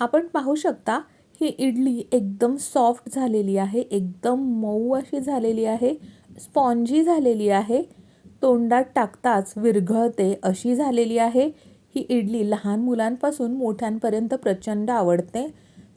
आपण पाहू शकता ही इडली एकदम सॉफ्ट झालेली आहे एकदम मऊ अशी झालेली आहे स्पॉन्जी झालेली आहे. तोंडात टाकताच विरघळते अशी झालेली आहे. ही इडली लहान मुलांपासून मोठ्यांपर्यंत प्रचंड आवडते.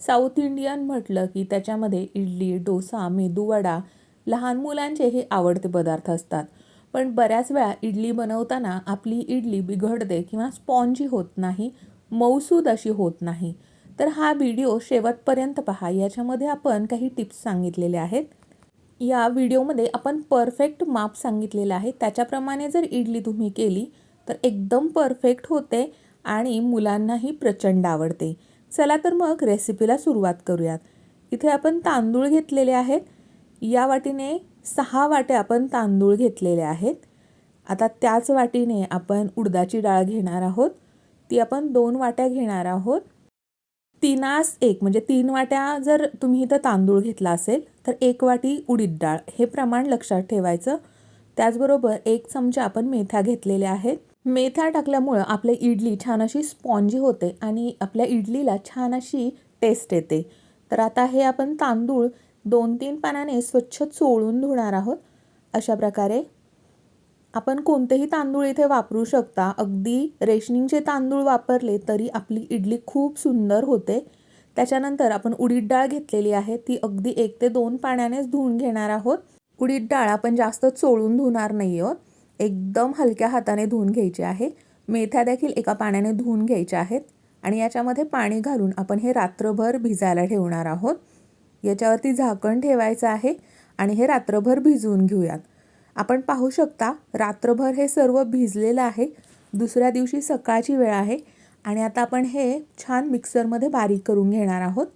साऊथ इंडियन म्हटलं की त्याच्यामध्ये इडली डोसा मेदूवडा लहान मुलांचे हे आवडते पदार्थ असतात. पण बऱ्याच वेळा इडली बनवताना आपली इडली बिघडते किंवा स्पॉन्जी होत नाही मऊसूद अशी होत नाही. तर हा व्हिडिओ शेवटपर्यंत पहा. याच्यामध्ये आपण काही टिप्स सांगितलेले आहेत. या व्हिडिओमध्ये आपण परफेक्ट माप सांगितलेलं आहे. त्याच्याप्रमाणे जर इडली तुम्ही केली तर एकदम परफेक्ट होते आणि मुलांनाही प्रचंड आवडते. चला तर मग रेसिपीला सुरुवात करूयात. इथे आपण तांदूळ घेतलेले आहेत. या वाटीने सहा वाटे आपण तांदूळ घेतलेले आहेत. आता त्याच वाटीने आपण उडदाची डाळ घेणार आहोत. ती आपण दोन वाट्या घेणार आहोत. तीनास एक म्हणजे तीन वाट्या जर तुम्ही इथं तांदूळ घेतला असेल तर एक वाटी उडीद डाळ. हे प्रमाण लक्षात ठेवायचं. त्याचबरोबर एक चमचा आपण मेथ्या घेतलेल्या आहेत. मेथ्या टाकल्यामुळं आपली इडली छान अशी स्पॉन्जी होते आणि आपल्या इडलीला छान अशी टेस्ट येते. तर आता हे आपण तांदूळ दोन तीन पानाने स्वच्छ चोळून धुणार आहोत. अशा प्रकारे आपण कोणतेही तांदूळ इथे वापरू शकता. अगदी रेशनिंगचे तांदूळ वापरले तरी आपली इडली खूप सुंदर होते. त्याच्यानंतर आपण उडीद डाळ घेतलेली आहे. ती अगदी एक ते दोन पाण्यानेच धुवून घेणार आहोत. उडीद डाळ आपण जास्त चोळून धुणार नाही आहोत. एकदम हलक्या हाताने धुवून घ्यायची आहे. मेथ्या देखील एका पाण्याने धुवून घ्यायच्या आहेत. आणि याच्यामध्ये पाणी घालून आपण हे रात्रभर भिजायला ठेवणार आहोत. याच्यावरती झाकण ठेवायचं आहे. आणि हे रात्रभर भिजवून घेऊयात. आपण पाहू शकता रात्रभर हे सर्व भिजलेलं आहे. दुसऱ्या दिवशी सकाळची वेळ आहे आणि आता आपण हे छान मिक्सरमध्ये बारीक करून घेणार आहोत.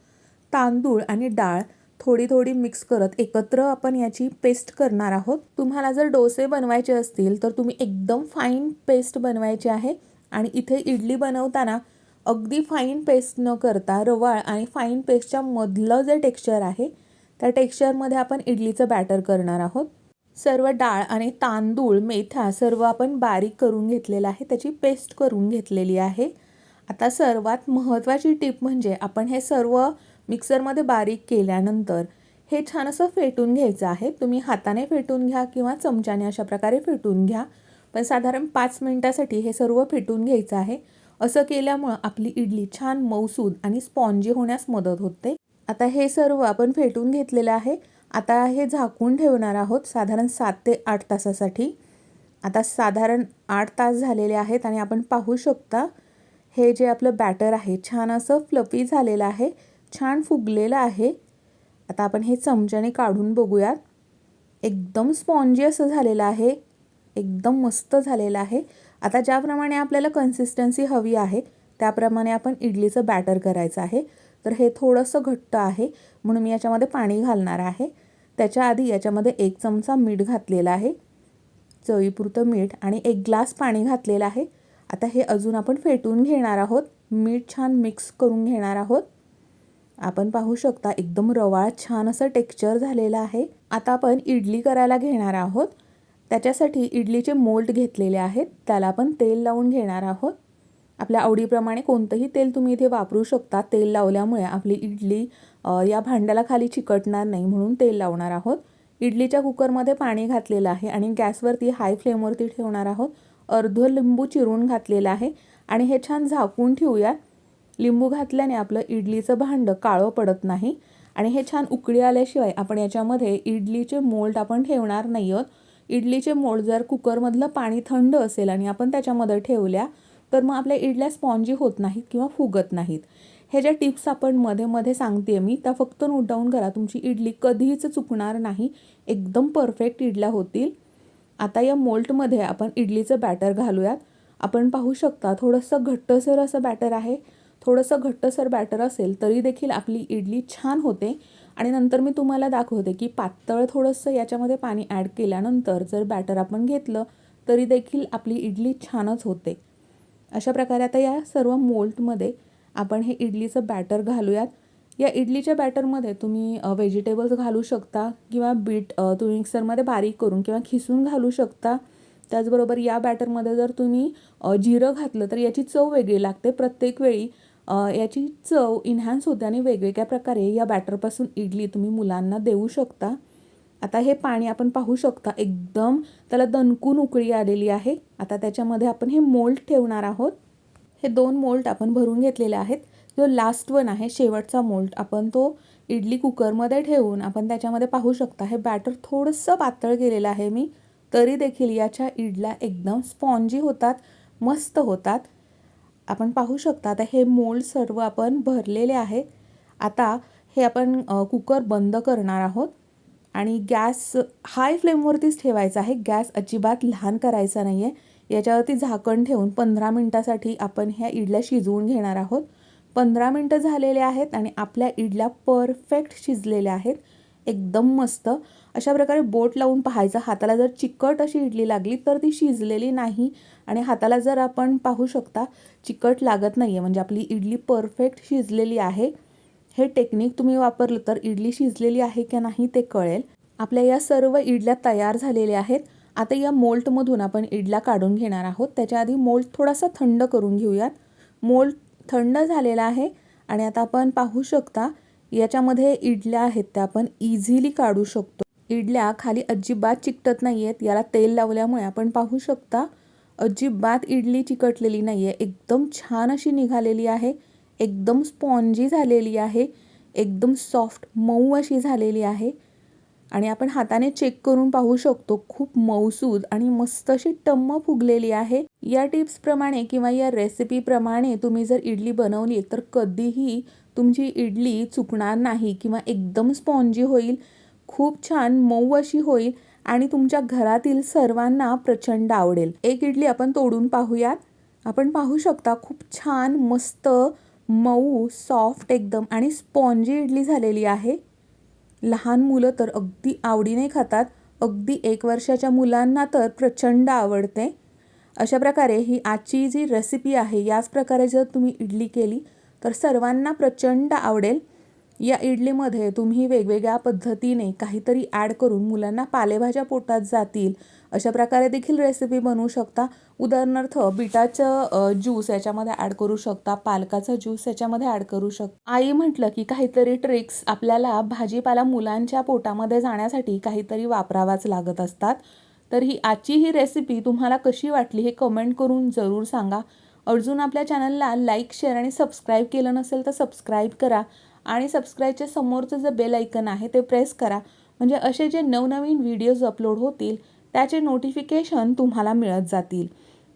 तांदूळ आणि डाळ थोडी थोडी मिक्स करत एकत्र आपण याची पेस्ट करणार आहोत. तुम्हाला जर डोसे बनवायचे असतील तर तुम्ही एकदम फाईन पेस्ट बनवायची आहे आणि इथे इडली बनवताना अगदी फाईन पेस्ट न करता रवाळ आणि फाईन पेस्टच्या मधलं जे टेक्स्चर आहे त्या टेक्स्चरमध्ये आपण इडलीचं बॅटर करणार आहोत. सर्व डाळ आणि तांदूळ मेथ्या सर्व आपण बारीक करून घेतलेलं आहे. त्याची पेस्ट करून घेतलेली आहे. आता सर्वात महत्त्वाची टीप म्हणजे आपण हे सर्व मिक्सरमध्ये बारीक केल्यानंतर हे छान असं फेटून घ्यायचं आहे. तुम्ही हाताने फेटून घ्या किंवा चमच्याने अशा प्रकारे फेटून घ्या. पण साधारण पाच मिनटासाठी हे सर्व फेटून घ्यायचं आहे. असं केल्यामुळं आपली इडली छान मऊसूद आणि स्पॉन्जी होण्यास मदत होते. आता हे सर्व आपण फेटून घेतलेलं आहे. आता हे झाकून ठेवणार आहोत साधारण सात ते आठ तासासाठी. आता साधारण आठ तास झालेले आहेत आणि आपण पाहू शकता हे जे आपलं बॅटर आहे छान असं फ्लफी झालेलं आहे छान फुगलेलं आहे. आता आपण हे चमच्याने काढून बघूयात. एकदम स्पॉन्जी असं झालेलं आहे एकदम मस्त झालेलं आहे. आता ज्याप्रमाणे आपल्याला कन्सिस्टन्सी हवी आहे त्याप्रमाणे आपण इडलीचं बॅटर करायचं आहे. तर हे थोडंसं घट्ट आहे म्हणून मी याच्यामध्ये पाणी घालणार आहे. त्याच्या आधी याच्यामध्ये एक चमचा मीठ घातलेला आहे. चवीपुरतं मीठ आणि एक ग्लास पाणी घातलेलं आहे. आता हे अजून आपण फेटून घेणार आहोत. मीठ छान मिक्स करून घेणार आहोत. आपण पाहू शकता एकदम रवाळ छान असं टेक्स्चर झालेलं आहे. आता आपण इडली करायला घेणार आहोत. त्याच्यासाठी इडलीचे मोल्ड घेतलेले आहेत. त्याला आपण तेल लावून घेणार आहोत. आपल्या आवडीप्रमाणे कोणतंही तेल तुम्ही इथे वापरू शकता. तेल लावल्यामुळे आपली इडली या भांड्याला खाली चिकटणार नाही म्हणून तेल लावणार आहोत. इडलीच्या कुकरमध्ये पाणी घातलेलं आहे आणि गॅसवरती हाय फ्लेमवरती ठेवणार आहोत. अर्ध लिंबू चिरून घातलेलं आहे आणि हे छान झाकून ठेवूया. लिंबू घातल्याने आपलं इडलीचं भांडं काळं पडत नाही आणि हे छान उकळी आल्याशिवाय आपण याच्यामध्ये इडलीचे मोल्ड आपण ठेवणार नाही आहोत. इडलीचे मोल्ड जर कुकरमधलं पाणी थंड असेल आणि आपण त्याच्यामध्ये ठेवल्या तर मग आपल्या इडल्या स्पॉन्जी होत नाहीत किंवा फुगत नाहीत. हे ज्या टिप्स आपण मध्ये मध्ये सांगते मी त्या फक्त नोट डाऊन करा. तुमची इडली कधीच चुकणार नाही. एकदम परफेक्ट इडल्या होतील. आता या मोल्टमध्ये आपण इडलीचं बॅटर घालूयात. आपण पाहू शकता थोडंसं घट्टसर असं बॅटर आहे. थोडंसं घट्टसर बॅटर असेल तरी देखील आपली इडली छान होते. आणि नंतर मी तुम्हाला दाखवते की पातळ थोडंसं याच्यामध्ये पाणी ॲड केल्यानंतर जर बॅटर आपण घेतलं तरी देखील आपली इडली छानच होते. अशा प्रकारे आता या सर्व मोल्टमध्ये आपण हे इडलीचं बॅटर घालूयात. या इडलीच्या बॅटरमध्ये तुम्ही व्हेजिटेबल्स घालू शकता किंवा बीट तुम्ही मिक्सरमध्ये बारीक करून किंवा खिसून घालू शकता. त्याचबरोबर या बॅटरमध्ये जर तुम्ही जिरं घातलं तर याची चव वेगळी लागते प्रत्येक वेळी. याची चव इन्हॅन्स होते आणि वेगवेगळ्या प्रकारे या बॅटरपासून इडली तुम्ही मुलांना देऊ शकता. आता हे पाणी आपण पाहू शकता एकदम त्याला दणकून उकळी आलेली आहे. आता त्याच्यामध्ये आपण हे मोल्ड ठेवणार आहोत. हे दोन मोल्ट आपण भरून घेतलेले आहेत. जो लास्ट वन आहे शेवटचा मोल्ट आपण तो इडली कुकरमध्ये ठेवून आपण त्याच्यामध्ये पाहू शकता. हे बॅटर थोडंसं पातळ केलेलं आहे मी तरी देखील याच्या इडल्या एकदम स्पॉन्जी होतात मस्त होतात. आपण पाहू शकता आता हे मोल्ड सर्व आपण भरलेले आहे. आता हे आपण कुकर बंद करणार आहोत. आणि गॅस हाय फ्लेमवरतीच ठेवायचा आहे. गॅस अजिबात लहान करायचा नाही आहे याच्यावरती झाकण ठेवून पंधरा मिनटासाठी आपण ह्या इडल्या शिजवून घेणार आहोत. पंधरा मिनटं झालेले आहेत आणि आपल्या इडल्या परफेक्ट शिजलेल्या आहेत. एकदम मस्त. अशा प्रकारे बोट लावून पाहायचं. हाताला जर चिकट अशी इडली लागली तर ती शिजलेली नाही आणि हाताला जर आपण पाहू शकता चिकट लागत नाही आहे म्हणजे आपली इडली परफेक्ट शिजलेली आहे. हे टेक्निक तुम्ही वापरलं तर इडली शिजलेली आहे की नाही ते कळेल. आपल्या या सर्व इडल्या तयार झालेल्या आहेत. आता या मोल्टमधून आपण इडल्या काढून घेणार आहोत. त्याच्या आधी मोल्ट थोडासा थंड करून घेऊयात. मोल्ट थंड झालेला आहे आणि आता आपण पाहू शकता याच्यामध्ये इडल्या आहेत त्या आपण इझिली काढू शकतो. इडल्या खाली अजिबात चिकटत नाही आहेत याला तेल लावल्यामुळे आपण पाहू शकता अजिबात इडली चिकटलेली नाही आहे एकदम छान अशी निघालेली आहे. एकदम स्पॉन्जी झालेली आहे एकदम सॉफ्ट मऊ अशी झालेली आहे. आणि आपण हाताने चेक करून पाहू शकतो खूप मऊसूद आणि मस्त अशी टम्म फुगलेली आहे. या टिप्सप्रमाणे किंवा या रेसिपीप्रमाणे तुम्ही जर इडली बनवली तर कधीही तुमची इडली चुकणार नाही किंवा एकदम स्पॉन्जी होईल खूप छान मऊ अशी होईल आणि तुमच्या घरातील सर्वांना प्रचंड आवडेल. एक इडली आपण तोडून पाहूयात. आपण पाहू शकता खूप छान मस्त मऊ सॉफ्ट एकदम आणि स्पॉन्जी इडली झालेली आहे. लहान मुलं तर अगदी आवडीने खातात. अगदी एक वर्षाच्या मुलांना तर प्रचंड आवडते. अशा प्रकारे ही आजची जी रेसिपी आहे याच प्रकारे जर तुम्ही इडली केली तर सर्वांना प्रचंड आवडेल. या इडलीमध्ये तुम्ही वेगवेगळ्या पद्धतीने काहीतरी ॲड करून मुलांना पालेभाज्या पोटात जातील अशा प्रकारे देखील रेसिपी बनवू शकता. उदाहरणार्थ बिटाचं ज्यूस याच्यामध्ये ॲड करू शकता. पालकाचा ज्यूस याच्यामध्ये ॲड करू शकता. आई म्हटलं की काहीतरी ट्रिक्स आपल्याला भाजीपाला मुलांच्या पोटामध्ये जाण्यासाठी काहीतरी वापरावाच लागत असतात. तर ही आजची ही रेसिपी तुम्हाला कशी वाटली हे कमेंट करून जरूर सांगा. अजून आपल्या चॅनलला लाईक शेअर आणि सबस्क्राईब केलं नसेल तर सबस्क्राईब करा. आणि सबस्क्राईबच्या समोरचं जे बेल ऐकन आहे ते प्रेस करा. म्हणजे असे जे नवनवीन व्हिडिओज अपलोड होतील त्याचे नोटिफिकेशन तुम्हाला मिळत जातील.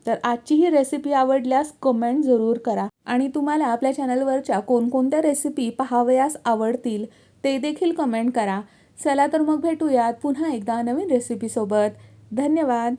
तर आजची ही रेसिपी आवडल्यास कमेंट जरूर करा. आणि तुम्हाला आपल्या चॅनलवरच्या कोणकोणत्या रेसिपी पाहावयास आवडतील ते देखील कमेंट करा. चला तर मग भेटूयात पुन्हा एकदा नवीन रेसिपीसोबत धन्यवाद!